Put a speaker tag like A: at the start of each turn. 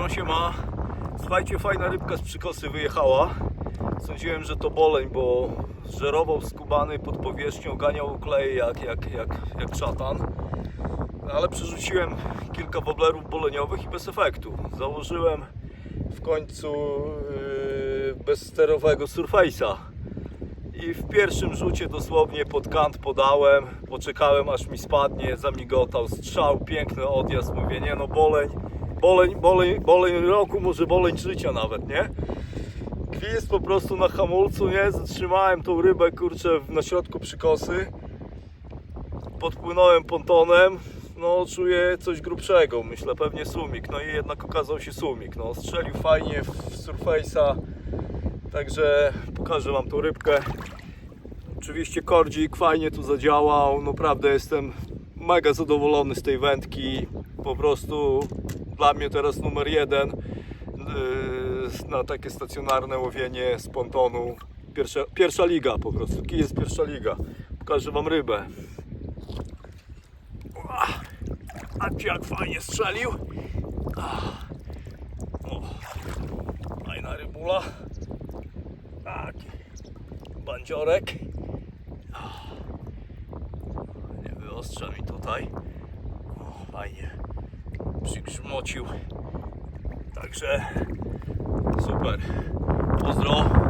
A: Siema, siema. Słuchajcie, fajna rybka z przykosy wyjechała. Sądziłem, że to boleń, bo żerował skubany pod powierzchnią, ganiał kleje jak, jak, jak, jak szatan. Ale przerzuciłem kilka woblerów boleniowych i bez efektu. Założyłem w końcu yy, bezsterowego Surface'a. I w pierwszym rzucie dosłownie pod kant podałem, poczekałem aż mi spadnie, zamigotał strzał, piękny odjazd, mówię nie no boleń, boleń, boleń, boleń roku, może boleń życia nawet, nie? Gwizd po prostu na hamulcu, nie? Zatrzymałem tą rybę, kurczę, na środku przykosy. Podpłynąłem pontonem, no czuję coś grubszego, myślę pewnie sumik, no i jednak okazał się sumik, no strzelił fajnie w Surface'a, Także pokażę Wam tą rybkę. Oczywiście kordzik fajnie tu zadziałał. Naprawdę jestem mega zadowolony z tej wędki. Po prostu dla mnie teraz numer jeden yy, na takie stacjonarne łowienie z pontonu. Pierwsza, pierwsza liga po prostu. Kij jest pierwsza liga. Pokażę Wam rybę. A jak fajnie strzelił. O, fajna rybula. Tak. Bandziorek. Nie wyostrza mi tutaj. O, fajnie. Przygrzmocił. Także super. Pozdro.